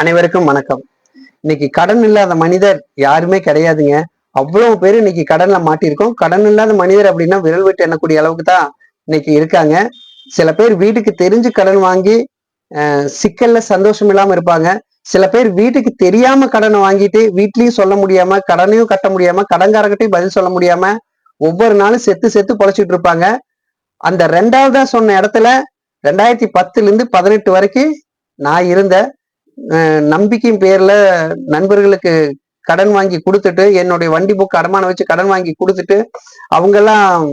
அனைவருக்கும் வணக்கம். இன்னைக்கு கடன் இல்லாத மனிதர் யாருமே கிடையாதுங்க. அவ்வளவு பேர் இன்னைக்கு கடன்ல மாட்டியிருக்கோம். கடன் இல்லாத மனிதர் அப்படின்னா விரல் விட்டு எண்ணக்கூடிய அளவுக்கு தான் இன்னைக்கு இருக்காங்க. சில பேர் வீட்டுக்கு தெரிஞ்சு கடன் வாங்கி சிக்கல்ல சந்தோஷம் இல்லாம இருப்பாங்க. சில பேர் வீட்டுக்கு தெரியாம கடனை வாங்கிட்டு வீட்லயும் சொல்ல முடியாம கடனையும் கட்ட முடியாம கடன்காரங்கிட்டையும் பதில் சொல்ல முடியாம ஒவ்வொரு நாளும் செத்து செத்து பொழைச்சிட்டு இருப்பாங்க. அந்த ரெண்டாவதா சொன்ன இடத்துல ரெண்டாயிரத்தி பத்துல இருந்து பதினெட்டு வரைக்கும் நான் இருந்தேன். நம்பிக்கையின் பேர்ல நண்பர்களுக்கு கடன் வாங்கி கொடுத்துட்டு என்னுடைய வண்டி புக் அடமானம் வச்சு கடன் வாங்கி கொடுத்துட்டு அவங்கெல்லாம்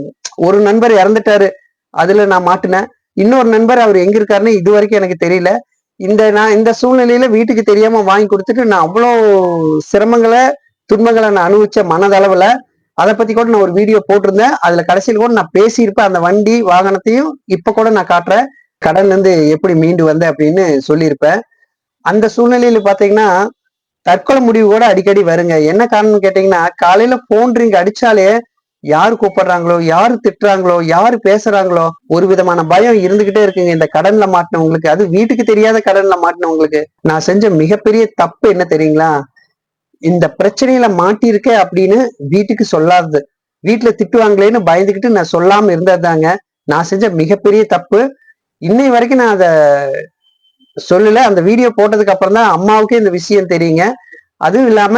ஒரு நண்பர் இறந்துட்டாரு. அதுல நான் மாட்டினேன். இன்னொரு நண்பர் அவர் எங்க இருக்காருன்னு இது வரைக்கும் எனக்கு தெரியல. இந்த நான் இந்த சூழ்நிலையில வீட்டுக்கு தெரியாம வாங்கி கொடுத்துட்டு நான் அவ்வளோ சிரமங்களை துன்பங்களை நான் அனுபவிச்ச மனதளவுல அதை பத்தி கூட நான் ஒரு வீடியோ போட்டிருந்தேன். அதுல கடைசியில் கூட நான் பேசியிருப்பேன். அந்த வண்டி வாகனத்தையும் இப்ப கூட நான் காட்டுறேன். கடன்ல இருந்து எப்படி மீண்டு வந்தேன் அப்படின்னு சொல்லியிருப்பேன். அந்த சூழ்நிலையில பாத்தீங்கன்னா தற்கொலை முடிவு கூட அடிக்கடி வருங்க. என்ன காரணம்னு கேட்டீங்கன்னா காலையில போன் ரிங் அடிச்சாலே யார் கூப்பிடுறாங்களோ யார் திட்டுறாங்களோ யார் பேசுறாங்களோ ஒரு விதமான பயம் இருந்துகிட்டே இருக்குங்க. இந்த கடன்ல மாட்டினவங்களுக்கு அது வீட்டுக்கு தெரியாத கடன்ல மாட்டினவங்களுக்கு நான் செஞ்ச மிகப்பெரிய தப்பு என்ன தெரியுங்களா? இந்த பிரச்சனையில மாட்டியிருக்க அப்படின்னு வீட்டுக்கு சொல்லாதது. வீட்டுல திட்டுவாங்களேன்னு பயந்துகிட்டு நான் சொல்லாம இருந்ததுதாங்க. நான் செஞ்ச மிகப்பெரிய தப்பு. இன்னை வரைக்கும் நான் அதை சொல்லல அந்த வீடியோ போட்டதுக்கு அப்புறம் தான் அம்மாவுக்கே இந்த விஷயம் தெரியுங்க. அதுவும் இல்லாம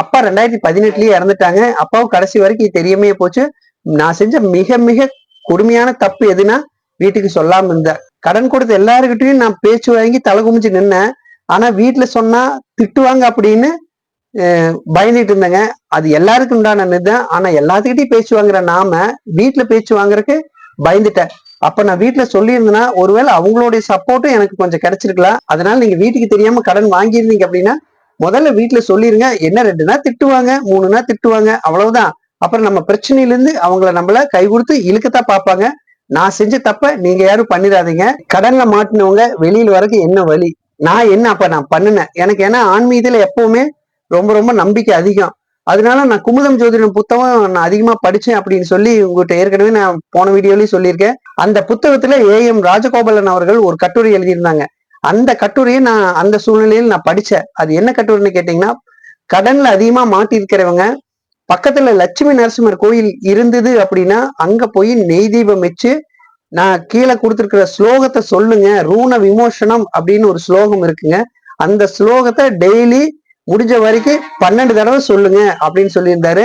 அப்பா ரெண்டாயிரத்தி பதினெட்டுலயே இறந்துட்டாங்க. அப்பாவும் கடைசி வரைக்கும் தெரியாமே தெரியாமையே போச்சு. நான் செஞ்ச மிக மிக கொடுமையான தப்பு எதுனா வீட்டுக்கு சொல்லாம இருந்தேன் கடன் கொடுத்த எல்லாருக்கிட்டையும் நான் பேச்சு வாங்கி தலை குமிஞ்சு நின்னேன். ஆனா வீட்டுல சொன்னா திட்டுவாங்க அப்படின்னு பயந்துட்டு இருந்தேங்க. அது எல்லாருக்கும் உண்டான நிதான் ஆனா எல்லாத்துக்கிட்டையும் பேச்சு வாங்குற நாம வீட்டுல பேச்சு வாங்குறதுக்கு பயந்துட்டேன். அப்ப நான் வீட்டுல சொல்லியிருந்தேன்னா ஒருவேளை அவங்களுடைய சப்போர்ட்டும் எனக்கு கொஞ்சம் கிடைச்சிருக்கலாம். அதனால நீங்க வீட்டுக்கு தெரியாம கடன் வாங்கியிருந்தீங்க அப்படின்னா முதல்ல வீட்டுல சொல்லிருங்க என்ன ரெண்டுனா திட்டுவாங்க மூணுனா திட்டுவாங்க அவ்வளவுதான். அப்புறம் நம்ம பிரச்சனையிலேருந்து அவங்கள நம்மள கை கொடுத்து இழுக்கத்தான் பார்ப்பாங்க. நான் செஞ்ச தப்ப நீங்க யாரும் பண்ணிடாதீங்க. கடன்ல மாட்டினவங்க வெளியில வரக்கு என்ன வழி? நான் என்ன அப்ப நான் பண்ணினேன்? எனக்கு ஏன்னா ஆன்மீகத்துல எப்பவுமே ரொம்ப ரொம்ப நம்பிக்கை அதிகம். அதனால நான் குமுதம் ஜோதிடம் புத்தகம் நான் அதிகமா படிச்சேன் அப்படின்னு சொல்லி உங்ககிட்ட ஏற்கனவே நான் போன வீடியோலயும் சொல்லியிருக்கேன். அந்த புத்தகத்துல ஏ எம் ராஜகோபாலன் அவர்கள் ஒரு கட்டுரை எழுதியிருந்தாங்க. அந்த கட்டுரையை நான் அந்த சூழ்நிலையில் நான் படிச்சேன். அது என்ன கட்டுரைன்னு கேட்டீங்கன்னா கடன்ல அதிகமா மாட்டியிருக்கிறவங்க பக்கத்துல லட்சுமி நரசிம்மர் கோயில் இருந்தது அப்படின்னா அங்க போய் நெய் தீபம் வச்சு நான் கீழே கொடுத்துருக்கிற ஸ்லோகத்தை சொல்லுங்க ரூண விமோசனம் அப்படின்னு ஒரு ஸ்லோகம் இருக்குங்க. அந்த ஸ்லோகத்தை டெய்லி முடிஞ்ச வரைக்கும் பன்னெண்டு தடவை சொல்லுங்க அப்படின்னு சொல்லியிருந்தாரு.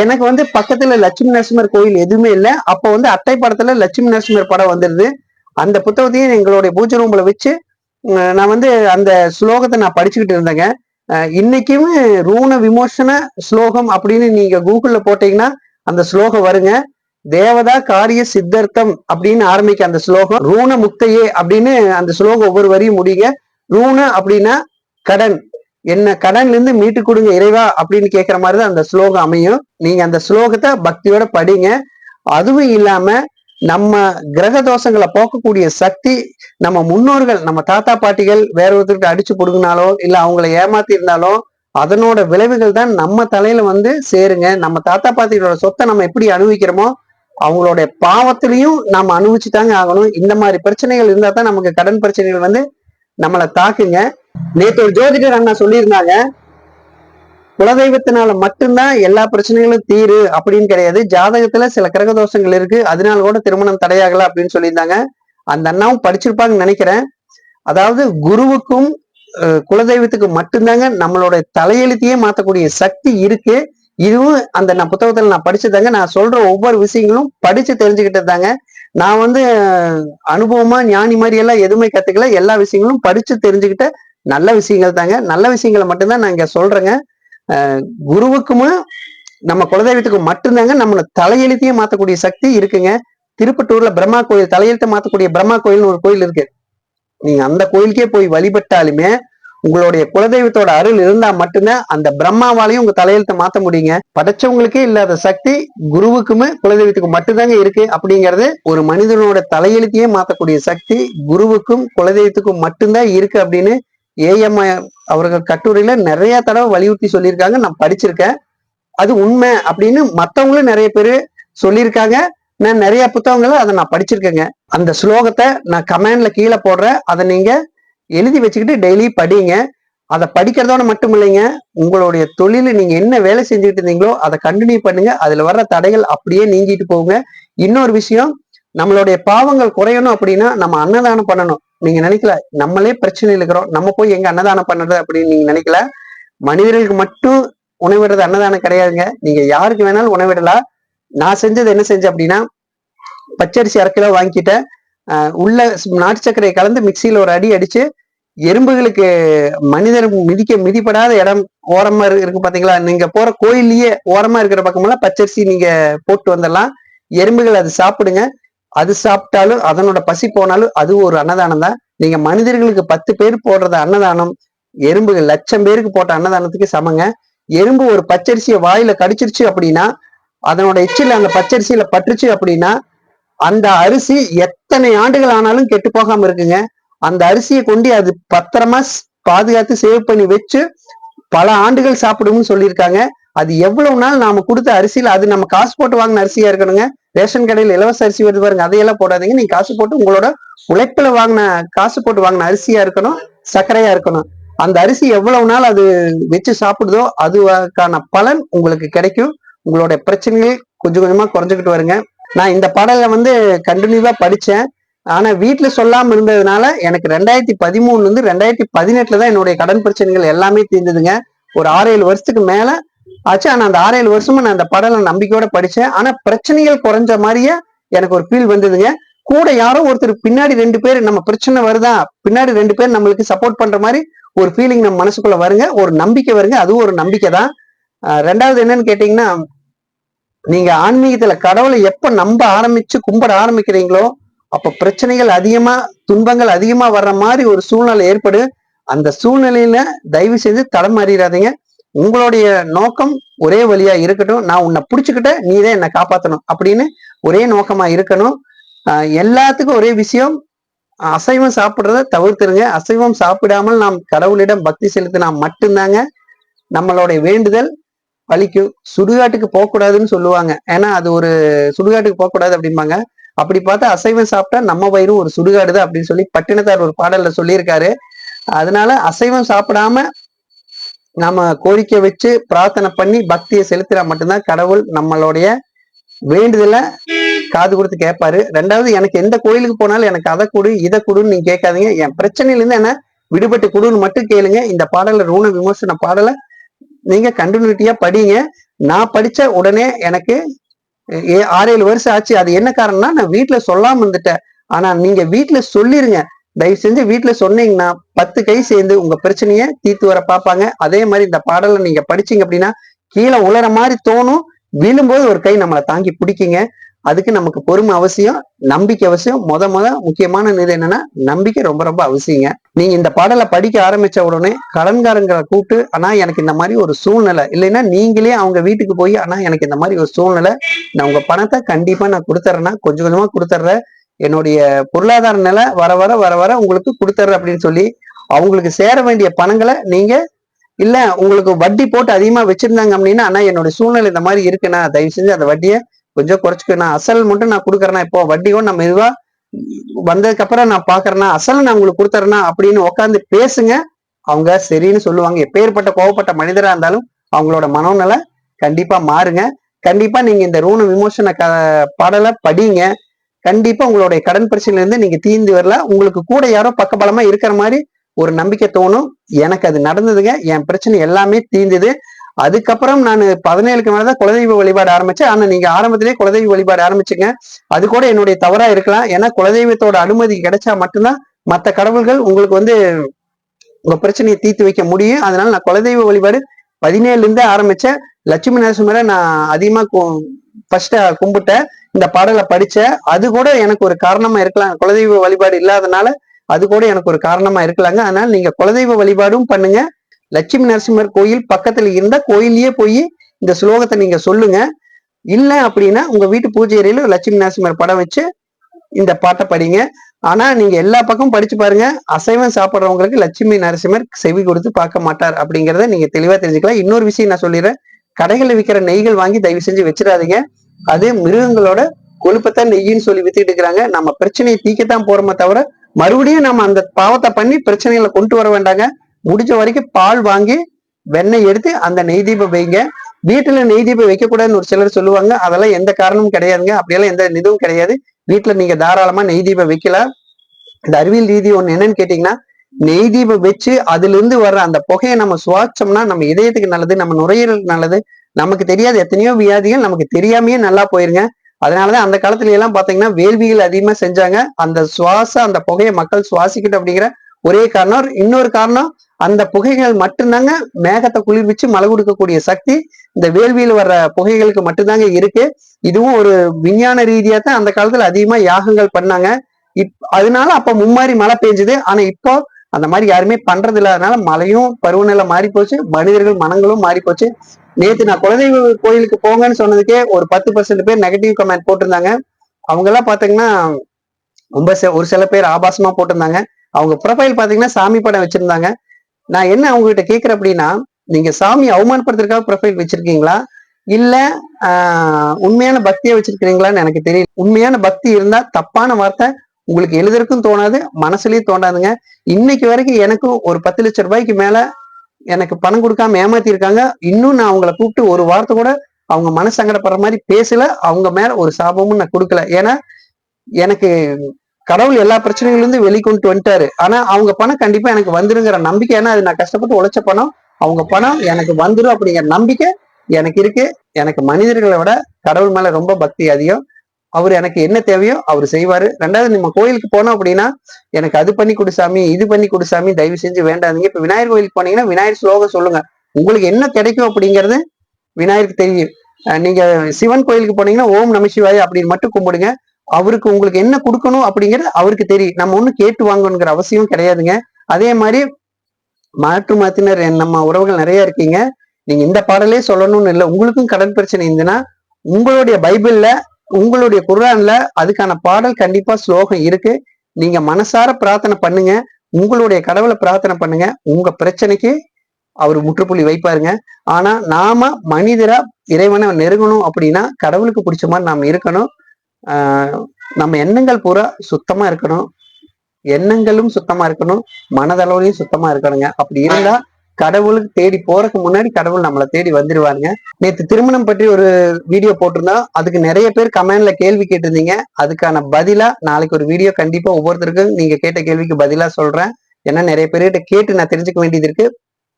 எனக்கு வந்து பக்கத்துல லட்சுமி நரசிம்மர் கோயில் எதுவுமே இல்லை. அப்ப வந்து அட்டை படத்துல லட்சுமி நரசிம்மர் படம் வந்துருது. அந்த புத்தகத்தையும் எங்களுடைய பூஜை ரூம்ல வச்சு நான் வந்து அந்த ஸ்லோகத்தை நான் படிச்சுக்கிட்டு இருந்தேங்க. இன்னைக்கும் ரூண விமோசன ஸ்லோகம் அப்படின்னு நீங்க கூகுள்ல போட்டீங்கன்னா அந்த ஸ்லோகம் வருங்க. தேவதா காரிய சித்தர்த்தம் அப்படின்னு ஆரம்பிக்க அந்த ஸ்லோகம். ரூண முக்தையே அப்படின்னு அந்த ஸ்லோகம் ஒவ்வொரு வரியும் முடியுங்க. ரூண அப்படின்னா கடன் என்ன கடன்ல இருந்து மீட்டு கொடுங்க இறைவா அப்படின்னு கேட்கிற மாதிரி தான் அந்த ஸ்லோகம் அமையும். நீங்க அந்த ஸ்லோகத்தை பக்தியோட படிங்க. அதுவும் இல்லாம நம்ம கிரக தோஷங்களை போக்கக்கூடிய சக்தி நம்ம முன்னோர்கள் நம்ம தாத்தா பாட்டிகள் வேற ஒருத்தருக்கு அடிச்சு கொடுங்கனாலோ இல்ல அவங்கள ஏமாத்தி இருந்தாலோ அதனோட விளைவுகள் தான் நம்ம தலையில வந்து சேருங்க. நம்ம தாத்தா பாட்டிகளோட சொத்தை நம்ம எப்படி அனுபவிக்கிறோமோ அவங்களுடைய பாவத்திலையும் நம்ம அனுபவிச்சு தாங்க ஆகணும். இந்த மாதிரி பிரச்சனைகள் இருந்தா தான் நமக்கு கடன் பிரச்சனைகள் வந்து நம்மளை தாக்குங்க. நேற்று ஒரு ஜோதிடர் அண்ணா சொல்லியிருந்தாங்க குலதெய்வத்தினால மட்டும்தான் எல்லா பிரச்சனைகளும் தீரு அப்படின்னு கிடையாது. ஜாதகத்துல சில கிரக தோஷங்கள் இருக்கு. அதனால கூட திருமணம் தடையாகல அப்படின்னு சொல்லியிருந்தாங்க. அந்த அண்ணாவும் படிச்சிருப்பாங்கன்னு நினைக்கிறேன். அதாவது குருவுக்கும் குலதெய்வத்துக்கு மட்டும்தாங்க நம்மளோட தலையெழுத்தையே மாத்தக்கூடிய சக்தி இருக்கு. இதுவும் அந்த நான் புத்தகத்துல நான் படிச்சதாங்க. நான் சொல்ற ஒவ்வொரு விஷயங்களும் படிச்சு தெரிஞ்சுக்கிட்டது தாங்க நான் வந்து அனுபவமா ஞானி மாதிரி எல்லாம் எதுவுமே கத்துக்கல. எல்லா விஷயங்களும் படிச்சு தெரிஞ்சுக்கிட்ட நல்ல விஷயங்கள் தாங்க. நல்ல விஷயங்களை மட்டும்தான் நான் இங்க சொல்றேங்க. அஹ், குருவுக்குமே நம்ம குலதெய்வத்துக்கு மட்டும்தாங்க நம்மள தலையெழுத்தையே மாத்தக்கூடிய சக்தி இருக்குங்க. திருப்பட்டூர்ல பிரம்மா கோயில் தலையெழுத்தை மாத்தக்கூடிய பிரம்மா கோயில்னு ஒரு கோயில் இருக்கு. நீங்க அந்த கோயிலுக்கே போய் வழிபட்டாலுமே உங்களுடைய குலதெய்வத்தோட அருள் இருந்தா மட்டும்தான் அந்த பிரம்மாவாலையும் உங்க தலையெழுத்தை மாத்த முடியுங்க. படைச்சவங்களுக்கே இல்லாத சக்தி குருவுக்குமே குலதெய்வத்துக்கு மட்டும்தாங்க இருக்கு அப்படிங்கிறது ஒரு மனிதனோட தலையெழுத்தையே மாத்தக்கூடிய சக்தி குருவுக்கும் குலதெய்வத்துக்கும் மட்டும்தான் இருக்கு அப்படின்னு ஏஎம் அவர்கள் கட்டுரையில நிறைய தடவை வலியுறுத்தி சொல்லியிருக்காங்க. நான் படிச்சிருக்கேன். அது உண்மை அப்படின்னு மற்றவங்களும் நிறைய பேர் சொல்லியிருக்காங்க. நான் நிறைய புத்தகங்களை அதை நான் படிச்சிருக்கேங்க. அந்த ஸ்லோகத்தை நான் கமெண்ட்ல கீழே போடுறேன். அதை நீங்க எழுதி வச்சுக்கிட்டு டெய்லி படிங்க. அதை படிக்கிறதோட மட்டும் இல்லைங்க. உங்களுடைய தொழில நீங்க என்ன வேலை செஞ்சுட்டு இருந்தீங்களோ அதை கண்டினியூ பண்ணுங்க. அதுல வர்ற தடைகள் அப்படியே நீங்கிட்டு போகுங்க. இன்னொரு விஷயம் நம்மளுடைய பாவங்கள் குறையணும் அப்படின்னா நம்ம அன்னதானம் பண்ணணும். நீங்க நினைக்கல நம்மளே பிரச்சனையில் இருக்கிறோம். நம்ம போய் எங்க அன்னதானம் பண்ணுறது அப்படின்னு நீங்க நினைக்கல. மனிதர்களுக்கு மட்டும் உணவிடுறது அன்னதானம் கிடையாதுங்க. நீங்க யாருக்கு வேணாலும் உணவிடலாம் நான் செஞ்சது என்ன செஞ்சேன் அப்படின்னா பச்சரிசி அரை கிலோ வாங்கிட்டேன். உள்ள நாட்டு சர்க்கரையை கலந்து மிக்சியில ஒரு அடி அடிச்சு எறும்புகளுக்கு மனிதர் மிதிக்க மிதிப்படாத இடம் ஓரமா இருக்கு இருக்கு பாத்தீங்களா? நீங்க போற கோயில்லயே ஓரமா இருக்கிற பக்கமெல்லாம் பச்சரிசி நீங்க போட்டு வந்துடலாம். எறும்புகள் அது சாப்பிடுங்க. அது சாப்பிட்டாலும் அதனோட பசி போனாலும் அது ஒரு அன்னதானம் தான். நீங்க மனிதர்களுக்கு பத்து பேர் போடுறத அன்னதானம் எறும்புகள் லட்சம் பேருக்கு போட்ட அன்னதானத்துக்கு சமங்க. எறும்பு ஒரு பச்சரிசியை வாயில கடிச்சிருச்சு அப்படின்னா அதனோட எச்சில் அந்த பச்சரிசியில பட்டுருச்சு அப்படின்னா அந்த அரிசி எத்தனை ஆண்டுகள் ஆனாலும் கெட்டு போகாம இருக்குங்க. அந்த அரிசியை கொண்டு அது பத்திரமா பாதுகாத்து சேவ் பண்ணி வச்சு பல ஆண்டுகள் சாப்பிடும்னு சொல்லியிருக்காங்க. அது எவ்வளவு நாள் நாம கொடுத்த அரிசியில அது நம்ம காசு போட்டு வாங்கின அரிசியா இருக்கணுங்க? ரேஷன் கடையில் இலவச அரிசி வருது பாருங்க அதையெல்லாம் போடாதீங்க. நீங்க காசு போட்டு உங்களோட உழைப்புல வாங்கின காசு போட்டு வாங்கின அரிசியா இருக்கணும் சர்க்கரையா இருக்கணும். அந்த அரிசி எவ்வளவு நாள் அது வச்சு சாப்பிடுதோ அதுக்கான பலன் உங்களுக்கு கிடைக்கும். உங்களோட பிரச்சனைகள் கொஞ்சம் கொஞ்சமா குறைஞ்சுக்கிட்டு வருங்க. நான் இந்த பாடலை வந்து கண்டினியூவா படிச்சேன். ஆனா வீட்டுல சொல்லாம இருந்ததுனால எனக்கு ரெண்டாயிரத்தி பதிமூணுல இருந்து ரெண்டாயிரத்தி பதினெட்டுல தான் என்னுடைய கடன் பிரச்சனைகள் எல்லாமே தீர்ந்ததுங்க. ஒரு ஆறு ஏழு வருஷத்துக்கு மேல ஆச்சு ஆனா அந்த ஆறேழு வருஷமா நான் அந்த பாடலை நம்பிக்கையோட படிச்சேன். ஆனா பிரச்சனைகள் குறைஞ்ச மாதிரியே எனக்கு ஒரு ஃபீல் வந்ததுங்க. கூட யாரோ ஒருத்தர் பின்னாடி ரெண்டு பேர் நம்ம பிரச்சனை வருதா? பின்னாடி ரெண்டு பேர் நம்மளுக்கு சப்போர்ட் பண்ற மாதிரி ஒரு ஃபீலிங் நம்ம மனசுக்குள்ள வருங்க. ஒரு நம்பிக்கை வருங்க. அதுவும் ஒரு நம்பிக்கை தான். ரெண்டாவது என்னன்னு கேட்டீங்கன்னா நீங்க ஆன்மீகத்துல கடவுளை எப்ப நம்ப ஆரம்பிச்சு கும்பிட ஆரம்பிக்கிறீங்களோ அப்ப பிரச்சனைகள் அதிகமா துன்பங்கள் அதிகமா வர்ற மாதிரி ஒரு சூழ்நிலை ஏற்படும். அந்த சூழ்நிலையில தயவு செய்து தடமாறிடாதீங்க உங்களுடைய நோக்கம் ஒரே வழியா இருக்கட்டும். நான் உன்னை பிடிச்சிக்கிட்ட நீ தான் என்னை காப்பாத்தணும் அப்படின்னு ஒரே நோக்கமா இருக்கணும். ஆஹ் எல்லாத்துக்கும் ஒரே விஷயம் அசைவம் சாப்பிட்றத தவிர்த்துருங்க. அசைவம் சாப்பிடாமல் நாம் கடவுளிடம் பக்தி செலுத்தினா மட்டும்தாங்க நம்மளுடைய வேண்டுதல். வலிக்கும் சுடுகாட்டுக்கு போகக்கூடாதுன்னு சொல்லுவாங்க. ஏன்னா அது ஒரு சுடுகாட்டுக்கு போகக்கூடாது அப்படிம்பாங்க. அப்படி பார்த்தா அசைவம் சாப்பிட்டா நம்ம வயிறும் ஒரு சுடுகாடுதான் அப்படின்னு சொல்லி பட்டினத்தார் ஒரு பாடல்ல சொல்லியிருக்காரு. அதனால அசைவம் சாப்பிடாம நம்ம கோரிக்கை வச்சு பிரார்த்தனை பண்ணி பக்தியை செலுத்தினா மட்டும்தான் கடவுள் நம்மளுடைய வேண்டுதலை காது கொடுத்து கேட்பாரு. ரெண்டாவது எனக்கு எந்த கோயிலுக்கு போனாலும் எனக்கு அதை கொடு இதை கொடுன்னு நீங்க கேட்காதீங்க. என் பிரச்சனையிலேருந்து என்ன விடுபட்டு கொடுன்னு மட்டும் கேளுங்க. இந்த பாடல ரூண விமர்சன பாடலை நீங்க கண்டினியூட்டியா படிங்க. நான் படிச்ச உடனே எனக்கு ஏ- ஆறு ஏழு வருஷம் ஆச்சு. அது என்ன காரணம்னா நான் வீட்டுல சொல்லாம இருந்துட்டேன். ஆனா நீங்க வீட்டுல சொல்லிருங்க. தயவு செஞ்சு வீட்டுல சொன்னீங்கன்னா பத்து கை சேர்ந்து உங்க பிரச்சனைய தீர்த்து வர பார்ப்பாங்க. அதே மாதிரி இந்த பாடலை நீங்க படிச்சீங்க அப்படின்னா கீழே உலர மாதிரி தோணும். விழும்போது ஒரு கை நம்மளை தாங்கி பிடிக்குங்க. அதுக்கு நமக்கு பொறுமை அவசியம் நம்பிக்கை அவசியம். முத முத முக்கியமான இது என்னன்னா நம்பிக்கை ரொம்ப ரொம்ப அவசியங்க. நீங்க இந்த பாடலை படிக்க ஆரம்பிச்ச உடனே கடன்காரங்களை கூப்பிட்டு ஆனா எனக்கு இந்த மாதிரி ஒரு சூழ்நிலை. இல்லைன்னா நீங்களே அவங்க வீட்டுக்கு போய் ஆனா எனக்கு இந்த மாதிரி ஒரு சூழ்நிலை. நான் உங்க பணத்தை கண்டிப்பா நான் கொடுத்துறேன்னா கொஞ்சம் கொஞ்சமா கொடுத்துட்றேன் என்னுடைய பொருளாதார நிலை வர வர வர வர உங்களுக்கு கொடுத்துட்றேன் அப்படின்னு சொல்லி அவங்களுக்கு சேர வேண்டிய பணங்களை நீங்க இல்ல உங்களுக்கு வட்டி போட்டு அதிகமா வச்சிருந்தாங்க அப்படின்னா ஆனா என்னோட சூழ்நிலை இந்த மாதிரி இருக்குண்ணா. தயவு செஞ்சு அந்த வட்டியை கொஞ்சம் குறைச்சிக்கணும் அசல் மட்டும் நான் கொடுக்குறேன்னா இப்போ வட்டியும் நம்ம மெதுவா வந்ததுக்கு அப்புறம் நான் பாக்குறேன்னா அசல் நான் உங்களுக்கு கொடுத்துறேன்னா அப்படின்னு உட்காந்து பேசுங்க. அவங்க சரின்னு சொல்லுவாங்க. எப்பேற்பட்ட கோவப்பட்ட மனிதரா இருந்தாலும் அவங்களோட மனோநிலை கண்டிப்பா மாறுங்க. கண்டிப்பா நீங்க இந்த ரூண விமோசன க பாடலை படிங்க. கண்டிப்பா உங்களுடைய கடன் பிரச்சனையில இருந்து நீங்க தீர்ந்து வரல. உங்களுக்கு கூட யாரோ பக்கபலமா இருக்கிற மாதிரி ஒரு நம்பிக்கை தோணும். எனக்கு அது நடந்ததுங்க. என் பிரச்சனை எல்லாமே தீர்ந்தது. அதுக்கப்புறம் நான் பதினேழுக்கு மேலதான் குலதெய்வ வழிபாடு ஆரம்பிச்சேன். ஆனா நீங்க ஆரம்பத்திலே குலதெய்வ வழிபாடு ஆரம்பிச்சுங்க. அது கூட என்னுடைய தவறா இருக்கலாம். ஏன்னா குலதெய்வத்தோட அனுமதி கிடைச்சா மட்டும்தான் மற்ற கடவுள்கள் உங்களுக்கு வந்து உங்க பிரச்சனையை தீர்த்து வைக்க முடியும். அதனால நான் குலதெய்வ வழிபாடு பதினேழுல இருந்தே ஆரம்பிச்சேன். லட்சுமி நரசிம்மரை நான் அதிகமா ஃபர்ஸ்ட் கும்பிட்டேன். இந்த பாடலை படிச்சேன். அது கூட எனக்கு ஒரு காரணமா இருக்கலாம். குலதெய்வ வழிபாடு இல்லாதனால அது கூட எனக்கு ஒரு காரணமா இருக்கலாங்க. அதனால நீங்க குலதெய்வ வழிபாடும் பண்ணுங்க. லட்சுமி நரசிம்மர் கோயில் பக்கத்துல இருந்தா கோயில்லயே போய் இந்த ஸ்லோகத்தை நீங்க சொல்லுங்க. இல்ல அப்படின்னா உங்க வீட்டு பூஜை அறையில லட்சுமி நரசிம்மர் படம் வச்சு இந்த பாட்டை படிங்க. ஆனா நீங்க எல்லா பக்கமும் படிச்சு பாருங்க. அசைவம் சாப்பிட்றவங்களுக்கு லட்சுமி நரசிம்மர் செவி கொடுத்து பார்க்க மாட்டார் அப்படிங்கிறத நீங்க தெளிவா தெரிஞ்சுக்கலாம். இன்னொரு விஷயம் நான் சொல்லிடுறேன். கடைகளில் விற்கிற நெய்கள் வாங்கி தயவு செஞ்சு வச்சிடாதீங்க. அது மிருகங்களோட கொழுப்பத்தை நெய்யின்னு சொல்லி வித்துட்டு இருக்கிறாங்க. நம்ம பிரச்சனையை தீக்கத்தான் போறோமே தவிர மறுபடியும் நம்ம அந்த பாவத்தை பண்ணி பிரச்சனைகளை கொண்டு வர வேண்டாங்க. முடிஞ்ச வரைக்கும் பால் வாங்கி வெண்ணெய் எடுத்து அந்த நெய் தீபம் வைங்க. வீட்டுல நெய் தீபம் வைக்கக்கூடாதுன்னு ஒரு சிலர் சொல்லுவாங்க. அதெல்லாம் எந்த காரணமும் கிடையாதுங்க. அப்படியெல்லாம் எந்த இதுவும் கிடையாது. வீட்டுல நீங்க தாராளமா நெய் தீபம் வைக்கலாம். இந்த அறிவியல் ரீதி ஒண்ணு என்னன்னு கேட்டீங்கன்னா நெய் தீபம் வச்சு அதுல இருந்து வர்ற அந்த புகையை நம்ம சுவாச்சோம்னா நம்ம இதயத்துக்கு நல்லது நம்ம நுரையீரலுக்கு நல்லது நமக்கு தெரியாத. எத்தனையோ வியாதிகள் நமக்கு தெரியாமையே நல்லா போயிருங்க. அதனாலதான் அந்த காலத்துல எல்லாம் பாத்தீங்கன்னா வேள்விகள் அதிகமா செஞ்சாங்க. அந்த சுவாச அந்த புகையை மக்கள் சுவாசிக்கிட்டு அப்படிங்கிற ஒரே காரணம். இன்னொரு காரணம் அந்த புகைகள் மட்டும்தாங்க மேகத்தை குளிர்விச்சு மழை கொடுக்கக்கூடிய சக்தி. இந்த வேள்வியில் வர்ற புகைகளுக்கு மட்டும்தாங்க இருக்கு. இதுவும் ஒரு விஞ்ஞான ரீதியா தான் அந்த காலத்துல அதிகமா யாகங்கள் பண்ணாங்க. இப் அதனால அப்ப மும்மாரி மழை பெஞ்சுது. ஆனா இப்போ அந்த மாதிரி யாருமே பண்றது இல்லாதனால மழையும் பருவநிலை மாறி போச்சு மனிதர்கள் மனங்களும் மாறி போச்சு நேத்து நான் குலதெய்வ கோயிலுக்கு போங்கன்னு சொன்னதுக்கே ஒரு பத்து பர்சன்ட் பேர் நெகட்டிவ் கமெண்ட் போட்டிருந்தாங்க. அவங்க எல்லாம் பாத்தீங்கன்னா ரொம்ப ஒரு சில பேர் ஆபாசமா போட்டிருந்தாங்க. அவங்க ப்ரொஃபைல் பாத்தீங்கன்னா சாமி படம் வச்சிருந்தாங்க. நான் என்ன அவங்க கிட்ட கேக்குறேன் அப்படின்னா நீங்க சாமி அவமானப்படுத்துறதுக்காக ப்ரொஃபைல் வச்சிருக்கீங்களா? இல்ல ஆஹ், உண்மையான பக்தியை வச்சிருக்கிறீங்களான்னு எனக்கு தெரியல. உண்மையான பக்தி இருந்தா தப்பான வார்த்தை உங்களுக்கு எழுதுறதுக்கும் தோணாது மனசுலயும் தோணாதுங்க. இன்னைக்கு வரைக்கும் எனக்கும் ஒரு பத்து லட்சம் ரூபாய்க்கு மேல எனக்கு பணம் கொடுக்காம ஏமாத்திருக்காங்க. இன்னும் நான் அவங்கள கூப்பிட்டு ஒரு வார்த்தை கூட அவங்க மனசு சங்கடப்படுற மாதிரி பேசல. அவங்க மேல ஒரு சாபமும் நான் கொடுக்கல. ஏன்னா எனக்கு கடவுள் எல்லா பிரச்சனைகளிலிருந்து வெளிக்கொண்டு வந்துட்டாரு. ஆனா அவங்க பணம் கண்டிப்பா எனக்கு வந்துருங்கிற நம்பிக்கை. ஏன்னா அது நான் கஷ்டப்பட்டு உழைச்ச பணம். அவங்க பணம் எனக்கு வந்துடும் அப்படிங்கிற நம்பிக்கை எனக்கு இருக்கு. எனக்கு மனிதர்களை விட கடவுள் மேல ரொம்ப பக்தி அதிகம். அவர் எனக்கு என்ன தேவையோ அவர் செய்வாரு. ரெண்டாவது நம்ம கோயிலுக்கு போனோம் அப்படின்னா எனக்கு அது பண்ணி கொடு சாமி இது பண்ணி கொடு சாமி தயவு செஞ்சு வேண்டாதீங்க. இப்ப விநாயகர் கோயிலுக்கு போனீங்கன்னா விநாயகர் ஸ்லோகம் சொல்லுங்க. உங்களுக்கு என்ன கிடைக்கும் அப்படிங்கிறது விநாயகருக்கு தெரியும். நீங்க சிவன் கோயிலுக்கு போனீங்கன்னா ஓம் நமசிவாய் அப்படின்னு மட்டும் கும்பிடுங்க. அவருக்கு உங்களுக்கு என்ன கொடுக்கணும் அப்படிங்கிறது அவருக்கு தெரியும். நம்ம ஒன்றும் கேட்டு வாங்கணுங்கிற அவசியம் கிடையாதுங்க. அதே மாதிரி மாற்று மாத்தினர் நம்ம உறவுகள் நிறைய இருக்கீங்க. நீங்க இந்த பாடலே சொல்லணும்னு இல்லை. உங்களுக்கும் கடன் பிரச்சனை இருந்துன்னா உங்களுடைய பைபிள்ல உங்களுடைய குரான்ல அதுக்கான பாடல் கண்டிப்பா ஸ்லோகம் இருக்கு. நீங்க மனசார பிரார்த்தனை பண்ணுங்க. உங்களுடைய கடவுளை பிரார்த்தனை பண்ணுங்க. உங்க பிரச்சனைக்கு அவர் முற்றுப்புள்ளி வைப்பாருங்க. ஆனா நாம மனிதரா இறைவனை நெருங்கணும் அப்படின்னா கடவுளுக்கு பிடிச்ச மாதிரி நாம இருக்கணும். ஆஹ் நம்ம எண்ணங்கள் பூரா சுத்தமா இருக்கணும். எண்ணங்களும் சுத்தமா இருக்கணும். மனதளவுலையும் சுத்தமா இருக்கணுங்க. அப்படி இருந்தா கடவுளுக்கு தேடி போறதுக்கு முன்னாடி கடவுள் நம்மளை தேடி வந்துருவாருங்க. நேற்று திருமணம் பற்றி ஒரு வீடியோ போட்டிருந்தோம். அதுக்கு நிறைய பேர் கமெண்ட்ல கேள்வி கேட்டிருந்தீங்க. அதுக்கான பதிலா நாளைக்கு ஒரு வீடியோ கண்டிப்பா ஒவ்வொருத்தருக்கும் நீங்க கேட்ட கேள்விக்கு பதிலா சொல்றேன். ஏன்னா நிறைய பேர்கிட்ட கேட்டு நான் தெரிஞ்சுக்க வேண்டியது இருக்கு.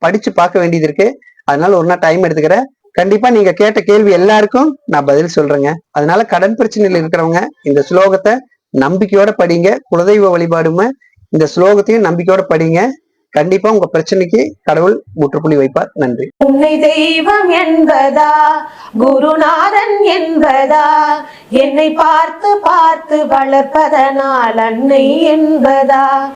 படிச்சு பார்க்க வேண்டியது இருக்கு. அதனால ஒரு நாள் டைம் எடுத்துக்கிறேன். கண்டிப்பா நீங்க கேட்ட கேள்வி எல்லாருக்கும் நான் பதில் சொல்றேங்க. அதனால கடன் பிரச்சனையில் இருக்கிறவங்க இந்த ஸ்லோகத்தை நம்பிக்கையோட படிங்க. குலதெய்வ வழிபாடுமே இந்த ஸ்லோகத்தையும் நம்பிக்கையோட படிங்க. கண்டிப்பா உங்க பிரச்சனைக்கு கடவுள் முற்றுப்புள்ளி வைப்பார். நன்றி. உன்னை தெய்வம் என்பதா? குருநாதன் என்பதா? என்னை பார்த்து பார்த்து வளர்ப்பதனால் அன்னை என்பதா?